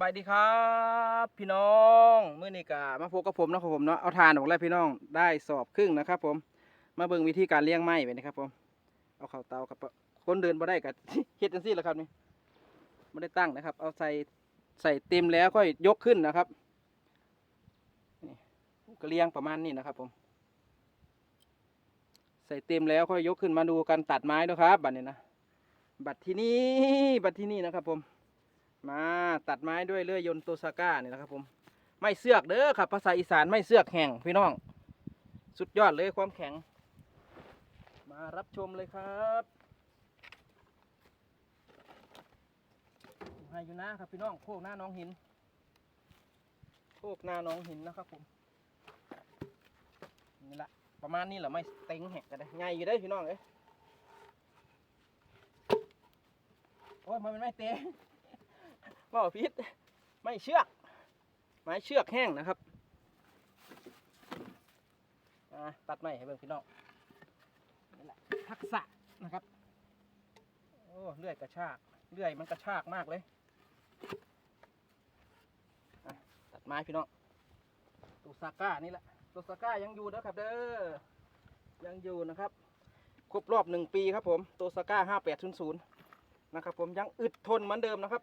บายดีครับ พี่น้องเมื่อนี้กะมาพบกับผมนะครับผมเนาะเอาทานออกแล้วพี่น้องได้สอบครึ่งนะครับ ผม มาเบิ่งวิธีการเลี้ยงไม้ไปนะครับ ผม เอาเข้าเตากับคนเดินมาได้กับเฮ็ดจังซี่แหละครับนี่ไม่ได้ตั้งนะครับ เอาใส่ใส่เต็มแล้วค่อยยกขึ้นนะครับนี่ก็เลี้ยงประมาณนี้นะครับ ผม ใส่เต็มแล้วค่อยยกขึ้นมาดูการตัดไม้ด้วยครับ บัดนี้นะบัดที่นี่บัดที่นี่นะครับ ผม มาตัดไม้ด้วยเลื่อยยนต์โตซาก้านี่นะครับผมไม่เสือกเด้อครับภาษาอีสานไม่เสือกแห้งพี่น้อง สุดยอดเลยความแข็ง มารับชมเลยครับให้อยู่นะครับพี่น้องโคกหน้าน้องหินโคกหน้าน้องหินนะครับผมนี่แหละประมาณนี้แหละไม่เต็งแหกกันได้ไงอยู่ได้พี่น้องเอ้ยโอ้ยมันเป็นไม่เต็ง ว่าพิษไม่เชือก ไม้เชือกแห้งนะครับตัดไม้ให้เบิ่งพี่น้องนี่แหละทักษะนะครับ โอ้เลื่อยกระชากเลื่อยมันกระชากมากเลยตัดไม้พี่น้องตัวซาก้านี่แหละตัวซาก้ายังอยู่นะครับ เด้อยังอยู่นะครับครบรอบหนึ่งปีครับผมตัวซาก้าห้าแปดศูนย์ศูนย์นะครับผมยังอึดทนเหมือนเดิมนะครับ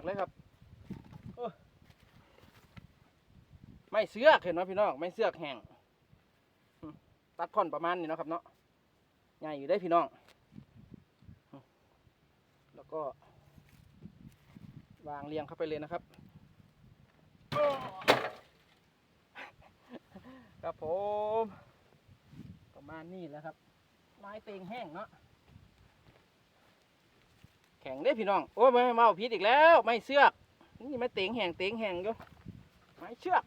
ากเลยครับไม่เสือกเห็นไหมพี่น้องไม่เสือกแห้งตัดท่อนประมาณนี้เนาะครับเนาะใหญ่อยู่ได้พี่น้อง แล้วก็ วางเรียงเข้าไปเลยนะครับครับผม ประมาณนี้แล้วครับไม้เต็งแห้งเนาะ แข็งได้พี่น้อง โอ้ยไม่เมาพิษอีกแล้ว ไม่เสือก นี่ไม่เต็งแห่งเต็งแห่งอยู่ไม่เชือก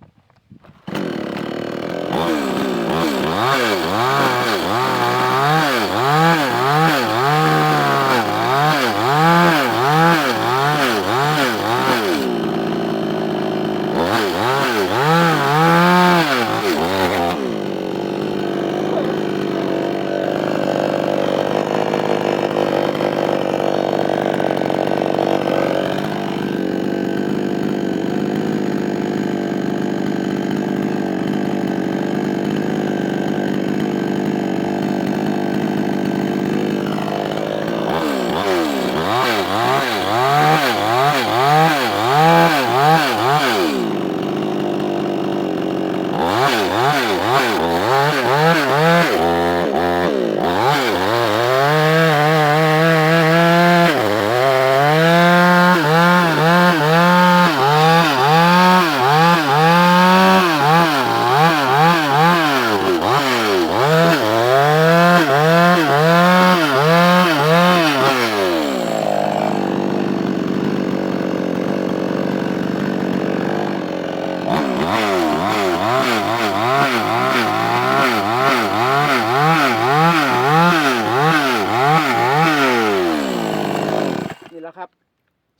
นี่แหละครับ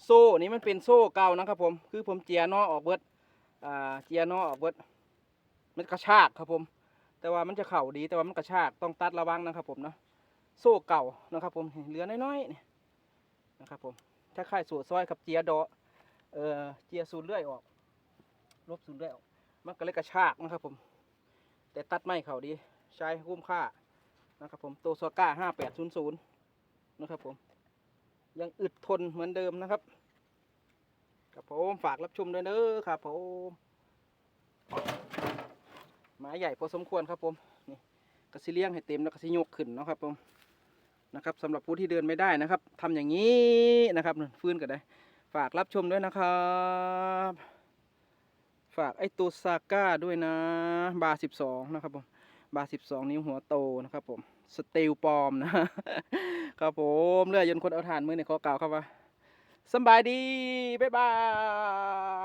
โซ่ นี้มันเป็นโซ่เก่านะครับผม คือผมเจียนอออกเบิดอ่าเจียนอออกเบิด มันกระชากครับผม แต่ว่ามันจะเข่าดีแต่ว่ามันกระชากต้องตัดระวังนะครับผมเนาะ โซ่เก่านะครับผมเหลือน้อยๆนี่นะครับผม ถ้าค่ายสูตรซอยกับเจียดอเออเจียสูนเลื่อยออก ลบสูนเลื่อยออก มันก็เลยกระชากนะครับผม แต่ตัดไม่เข่าดี ใช้คุ้มค่านะครับผม โตโซก้าห้าแปดศูนย์ศูนย์นะครับผมยังอึดทนเหมือนเดิมนะครับ ครับผมฝากรับชมด้วยเด้อครับผมไม้ใหญ่พอสมควรครับผมนี่กระสิเลี้ยงให้เต็มแล้วกระสิยกขึ้นนะครับผมนะครับสำหรับผู้ที่เดินไม่ได้นะครับทำอย่างนี้นะครับฟื้นก็ได้ ฝากรับชมด้วยนะครับ ฝากไอตัวซาก้าด้วยนะ บาร์สิบสองนะครับผมบาร์สิบสองนิ้วหัวโตนะครับผมสเตลปอมนะครับผมเลื่อยยนคนเอาฐานมือในข้อกล่าวครับว่า สบายดี บ๊ายบา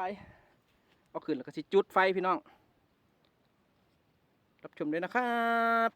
ย เอาขึ้นแล้วก็สิจุดไฟพี่น้อง รับชมด้วยนะครับ